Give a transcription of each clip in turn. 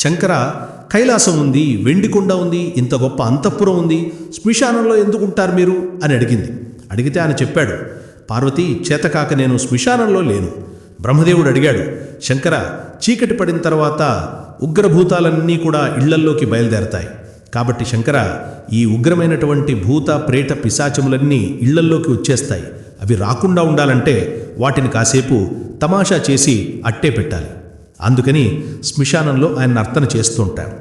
శంకర కైలాసం ఉంది వెండికొండ ఉంది ఇంత గొప్ప అంతఃపురం ఉంది శ్మశానంలో ఎందుకు ఉంటారు మీరు? అని అడిగింది. అడిగితే ఆయన చెప్పాడు పార్వతి చేతకాక నేను శ్మశానంలో లేను. బ్రహ్మదేవుడు అడిగాడు శంకర చీకటి పడిన తర్వాత ఉగ్రభూతాలన్నీ కూడా ఇళ్ళల్లోకి బయలుదేరతాయి. కాబట్టి శంకర ఈ ఉగ్రమైనటువంటి భూత ప్రేత పిశాచములన్నీ ఇళ్ళల్లోకి వచ్చేస్తాయి. అవి రాకుండా ఉండాలంటే వాటిని కాసేపు తమాషా చేసి అట్టే పెట్టాలి. అందుకని శ్మశానంలో ఆయన నర్తన చేస్తూ ఉంటారు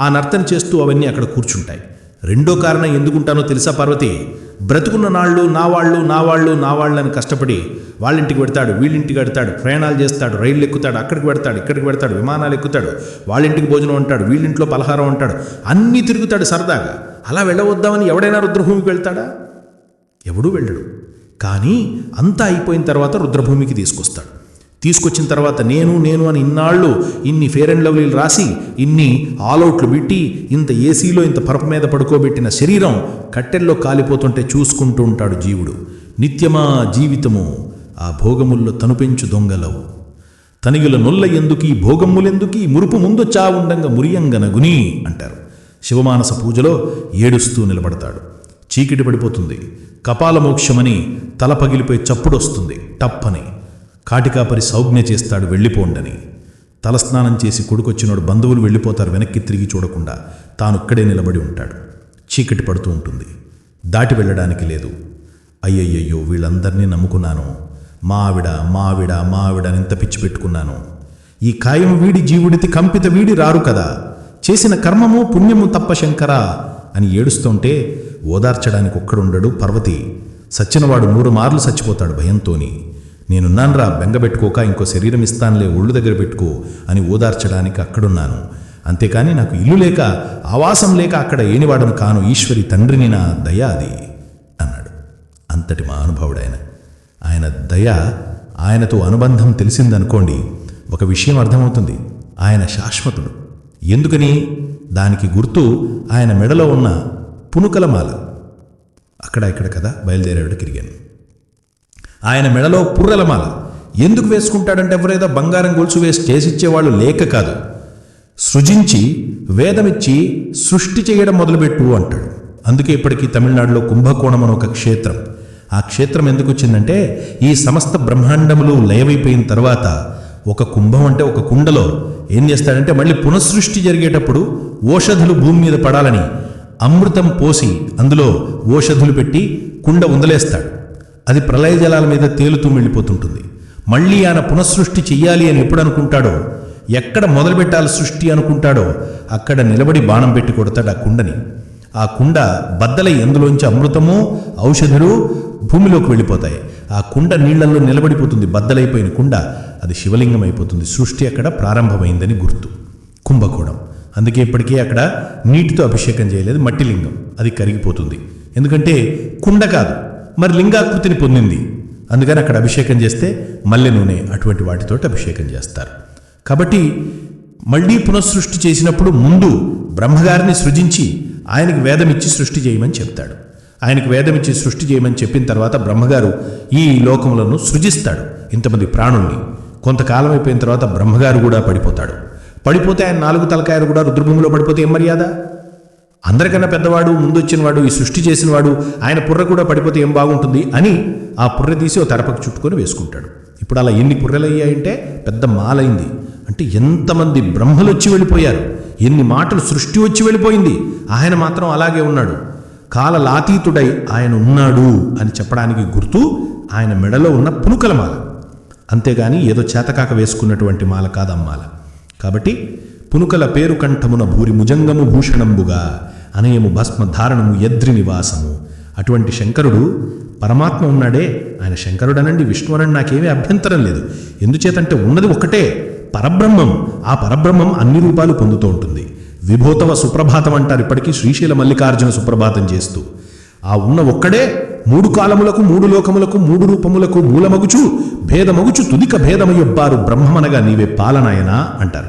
ఆ నర్తన చేస్తూ అవన్నీ అక్కడ కూర్చుంటాయి. రెండో కారణం ఎందుకుంటానో తెలుసా పార్వతి? బ్రతుకున్న నాళ్ళు నా వాళ్ళు నా వాళ్ళు నా వాళ్ళని కష్టపడి వాళ్ళింటికి పెడతాడు వీళ్ళింటికి పెడతాడు ప్రయాణాలు చేస్తాడు రైళ్ళు ఎక్కుతాడు అక్కడికి పెడతాడు ఇక్కడికి పెడతాడు విమానాలు ఎక్కుతాడు వాళ్ళింటికి భోజనం అంటాడు వీళ్ళింట్లో పలహారం అంటాడు అన్నీ తిరుగుతాడు సరదాగా. అలా వెళ్ళవద్దామని ఎవడైనా రుద్రభూమికి వెళ్తాడా? ఎవడూ వెళ్ళడు. కానీ అంతా అయిపోయిన తర్వాత రుద్రభూమికి తీసుకొస్తాడు. తీసుకొచ్చిన తర్వాత నేను నేను అని ఇన్నాళ్ళు ఇన్ని ఫేర్ అండ్ లవ్లీలు రాసి ఇన్ని ఆల్అవుట్లు పెట్టి ఇంత ఏసీలో ఇంత పరప మీద పడుకోబెట్టిన శరీరం కట్టెల్లో కాలిపోతుంటే చూసుకుంటూ ఉంటాడు జీవుడు. నిత్యమా జీవితము ఆ భోగముల్లో తనుపెంచు దొంగలవు. తనిగుల నొల్ల ఎందుకీ భోగమ్ములెందుకీ మురుపు ముందు చావుండంగా మురియంగనగుని అంటారు. శివమానస పూజలో ఏడుస్తూ నిలబడతాడు. చీకటి పడిపోతుంది. కపాలమోక్షమని తల పగిలిపోయి చప్పుడొస్తుంది. టప్పని. కాటికాపరి సౌజ్ఞ చేస్తాడు వెళ్ళిపోండని. తలస్నానం చేసి కొడుకొచ్చినోడు బంధువులు వెళ్ళిపోతారు వెనక్కి తిరిగి చూడకుండా తానుక్కడే నిలబడి ఉంటాడు. చీకటి పడుతూ ఉంటుంది. దాటి వెళ్ళడానికి లేదు. అయ్యయ్యయ్యో వీళ్ళందరినీ నమ్ముకున్నాను. మా ఆవిడ మా ఆవిడ మా ఆవిడ ఇంత పిచ్చి పెట్టుకున్నాను. ఈ కాయం వీడి జీవుడితి కంపిత వీడి రారు కదా. చేసిన కర్మము పుణ్యము తప్ప శంకరా అని ఏడుస్తుంటే ఓదార్చడానికి ఒక్కడుండడు పర్వతి. సచ్చినవాడు నూరు మార్లు చచ్చిపోతాడు భయంతోని. నేనున్నాన్రా బెంగబెట్టుకోక ఇంకో శరీరం ఇస్తానులే ఒళ్ళు దగ్గర పెట్టుకో అని ఓదార్చడానికి అక్కడున్నాను. అంతేకాని నాకు ఇల్లు లేక ఆవాసం లేక అక్కడ ఏనివాడను కాను ఈశ్వరి తండ్రిని నా దయ అది అన్నాడు. అంతటి మహానుభావుడైన ఆయన ఆయన దయ ఆయనతో అనుబంధం తెలిసిందనుకోండి ఒక విషయం అర్థమవుతుంది. ఆయన శాశ్వతుడు. ఎందుకని? దానికి గుర్తు ఆయన మెడలో ఉన్న పునుకలమాల అక్కడ ఇక్కడ కదా బయలుదేరాడు తిరిగాను. ఆయన మెడలో పుర్రెలమాల. ఎందుకు వేసుకుంటాడంటే ఎవరేదో బంగారం గొలుసు వేసి చేసిచ్చేవాళ్ళు లేక కాదు. సృజించి వేదమిచ్చి సృష్టి చేయడం మొదలుపెట్టు అంటాడు. అందుకే ఇప్పటికీ తమిళనాడులో కుంభకోణం అని ఒక క్షేత్రం. ఆ క్షేత్రం ఎందుకు వచ్చిందంటే ఈ సమస్త బ్రహ్మాండములు లయమైపోయిన తర్వాత ఒక కుంభం అంటే ఒక కుండలో ఏం చేస్తాడంటే మళ్ళీ పునఃసృష్టి జరిగేటప్పుడు ఓషధులు భూమి మీద పడాలని అమృతం పోసి అందులో ఓషధులు పెట్టి కుండ ఉందలేస్తాడు. అది ప్రళయ జలాల మీద తేలుతూ వెళ్ళిపోతుంటుంది. మళ్ళీ ఆయన పునఃసృష్టి చెయ్యాలి అని ఎప్పుడు అనుకుంటాడో ఎక్కడ మొదలుపెట్టాలి సృష్టి అనుకుంటాడో అక్కడ నిలబడి బాణం పెట్టి కొడతాడు ఆ కుండని. ఆ కుండ బద్దలై ఎందులోంచి అమృతము ఔషధులు భూమిలోకి వెళ్ళిపోతాయి. ఆ కుండ నీళ్ళలో నిలబడిపోతుంది బద్దలైపోయిన కుండ. అది శివలింగం అయిపోతుంది సృష్టి అక్కడ ప్రారంభమైందని గుర్తు. కుంభకోణం. అందుకే ఇప్పటికీ అక్కడ నీటితో అభిషేకం చేయలేదు మట్టిలింగం. అది కరిగిపోతుంది. ఎందుకంటే కుండ కాదు. మరి లింగాకృతిని పొందింది. అందుకని అక్కడ అభిషేకం చేస్తే మల్లె నూనె అటువంటి వాటితోటి అభిషేకం చేస్తారు. కాబట్టి మళ్ళీ పునఃసృష్టి చేసినప్పుడు ముందు బ్రహ్మగారిని సృజించి ఆయనకి వేదం ఇచ్చి సృష్టి చేయమని చెప్తాడు. ఆయనకి వేదం ఇచ్చి సృష్టి చేయమని చెప్పిన తర్వాత బ్రహ్మగారు ఈ లోకములను సృజిస్తాడు ఇంతమంది ప్రాణుల్ని. కొంతకాలం అయిపోయిన తర్వాత బ్రహ్మగారు కూడా పడిపోతాడు. పడిపోతే ఆయన నాలుగు తలకాయలు కూడా రుద్రభూమిలో పడిపోతే ఏం మర్యాద? అందరికన్నా పెద్దవాడు ముందొచ్చినవాడు ఈ సృష్టి చేసినవాడు ఆయన పుర్ర కూడా పడిపోతే ఏం బాగుంటుంది అని ఆ పుర్ర తీసి ఓ తెరపకు చుట్టుకొని వేసుకుంటాడు. ఇప్పుడు అలా ఎన్ని పుర్రెలయ్యాయంటే పెద్ద మాలైంది. అంటే ఎంతమంది బ్రహ్మలు వచ్చి వెళ్ళిపోయారు. ఎన్ని మాటలు సృష్టి వచ్చి వెళ్ళిపోయింది. ఆయన మాత్రం అలాగే ఉన్నాడు. కాలలాతీతుడై ఆయన ఉన్నాడు అని చెప్పడానికి గుర్తు ఆయన మెడలో ఉన్న పునుకల మాల. అంతేగాని ఏదో చేతకాక వేసుకున్నటువంటి మాల కాదమ్మాల. కాబట్టి పునుకల పేరు కంఠమున భూరి ముజంగము భూషణంబుగా అనయము భస్మ ధారణము యద్రి నివాసము. అటువంటి శంకరుడు పరమాత్మ ఉన్నాడే ఆయన శంకరుడనండి విష్ణువనండి నాకేమీ అభ్యంతరం లేదు. ఎందుచేతంటే ఉన్నది ఒక్కటే పరబ్రహ్మం. ఆ పరబ్రహ్మం అన్ని రూపాలు పొందుతూ ఉంటుంది. విభూతవ సుప్రభాతం అంటారు ఇప్పటికీ శ్రీశైల మల్లికార్జున సుప్రభాతం చేస్తూ. ఆ ఉన్న ఒక్కడే మూడు కాలములకు మూడు లోకములకు మూడు రూపములకు మూలమగుచు భేదమగుచు తుదిక భేదమయ్యొబ్బారు బ్రహ్మమనగా నీవే పాలనాయనా అంటారు.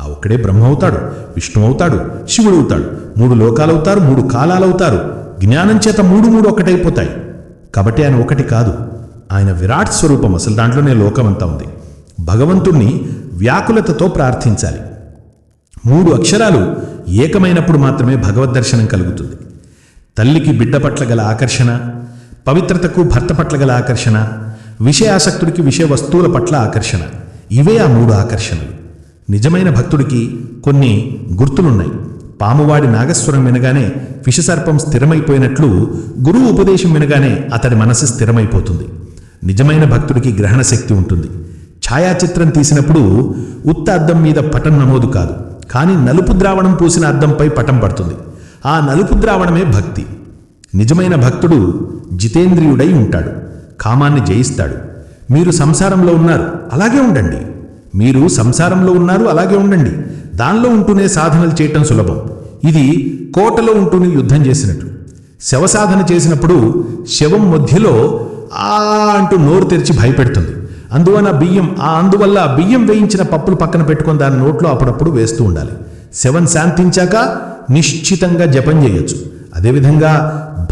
ఆ ఒక్కడే బ్రహ్మ అవుతాడు విష్ణు అవుతాడు శివుడు అవుతాడు మూడు లోకాలవుతారు మూడు కాలాలవుతారు. జ్ఞానం చేత మూడు మూడు ఒకటైపోతాయి. కాబట్టి ఆయన ఒకటి కాదు. ఆయన విరాట్ స్వరూపం. అసలు దాంట్లోనే లోకమంతా ఉంది. భగవంతుణ్ణి వ్యాకులతతో ప్రార్థించాలి. మూడు అక్షరాలు ఏకమైనప్పుడు మాత్రమే భగవద్ దర్శనం కలుగుతుంది. తల్లికి బిడ్డ పట్ల గల ఆకర్షణ పవిత్రతకు భర్త పట్ల గల ఆకర్షణ విషయాసక్తుడికి విషయ వస్తువుల పట్ల ఆకర్షణ. ఇవే ఆ మూడు ఆకర్షణలు. నిజమైన భక్తుడికి కొన్ని గుర్తులున్నాయి. పామువాడి నాగస్వరం వినగానే విషసర్పం స్థిరమైపోయినట్లు గురువు ఉపదేశం వినగానే అతడి మనసు స్థిరమైపోతుంది. నిజమైన భక్తుడికి గ్రహణ శక్తి ఉంటుంది. ఛాయాచిత్రం తీసినప్పుడు ఉత్త అద్దం మీద పటం నమోదు కాదు. కానీ నలుపు ద్రావణం పూసిన అద్దంపై పటం పడుతుంది. ఆ నలుపు ద్రావణమే భక్తి. నిజమైన భక్తుడు జితేంద్రియుడై ఉంటాడు. కామాన్ని జయిస్తాడు. మీరు సంసారంలో ఉన్నారు అలాగే ఉండండి. మీరు సంసారంలో ఉన్నారు అలాగే ఉండండి. దానిలో ఉంటూనే సాధనలు చేయటం సులభం. ఇది కోటలో ఉంటూనే యుద్ధం చేసినట్టు. శవసాధన చేసినప్పుడు శవం మధ్యలో ఆ అంటూ నోరు తెరిచి భయపెడుతుంది. అందువల్ల బియ్యం ఆ అందువల్ల బియ్యం వేయించిన పప్పులు పక్కన పెట్టుకొని దాని నోట్లో అప్పుడప్పుడు వేస్తూ ఉండాలి. శవం శాంతించాక నిశ్చితంగా జపం చేయొచ్చు. అదేవిధంగా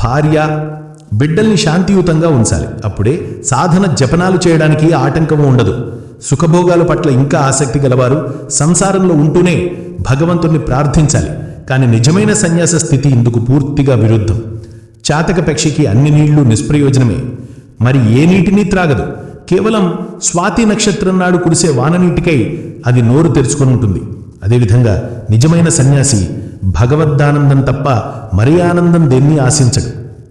భార్య బిడ్డల్ని శాంతియుతంగా ఉంచాలి. అప్పుడే సాధన జపనాలు చేయడానికి ఆటంకం ఉండదు. సుఖభోగాల పట్ల ఇంకా ఆసక్తి గలవారు సంసారంలో ఉంటూనే భగవంతుణ్ణి ప్రార్థించాలి. కానీ నిజమైన సన్యాస స్థితి ఇందుకు పూర్తిగా విరుద్ధం. చాతక పక్షికి అన్ని నీళ్ళు నిష్ప్రయోజనమే. మరి ఏ నీటిని త్రాగదు. కేవలం స్వాతి నక్షత్రం నాడు కురిసే వాననీటికై అది నోరు తెరుచుకొని ఉంటుంది. అదేవిధంగా నిజమైన సన్యాసి భగవద్దానందం తప్ప మరి ఆనందం దేన్ని ఆశించడు.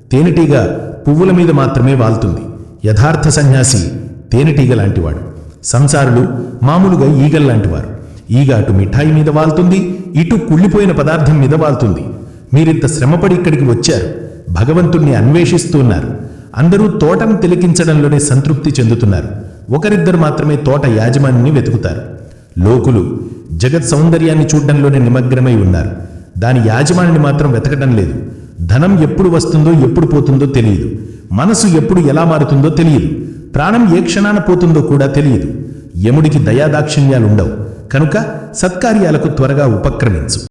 తేనెటీగ పువ్వుల మీద మాత్రమే వాల్తుంది యథార్థ సన్యాసి తేనెటీగ లాంటివాడు. సంసారులు మామూలుగా ఈగల్లాంటివారు ఈగ అటు మిఠాయి మీద వాల్తుంది ఇటు కుళ్ళిపోయిన పదార్థం మీద వాల్తుంది మీరింత శ్రమపడి ఇక్కడికి వచ్చారు. భగవంతుణ్ణి అన్వేషిస్తున్నారు అందరూ తోటను తిలకించడంలోనే సంతృప్తి చెందుతున్నారు. ఒకరిద్దరు మాత్రమే తోట యాజమాన్యాన్ని వెతుకుతారు. లోకులు జగత్ సౌందర్యాన్ని చూడడంలోనే నిమగ్నమై ఉన్నారు. దాని యాజమానిని మాత్రం వెతకడం లేదు. ధనం ఎప్పుడు వస్తుందో ఎప్పుడు పోతుందో తెలియదు. మనసు ఎప్పుడు ఎలా మారుతుందో తెలియదు. ప్రాణం ఏ క్షణాన పోతుందో కూడా తెలియదు. యముడికి దయాదాక్షిణ్యాలుండవు. కనుక సత్కార్యాలకు త్వరగా ఉపక్రమించు.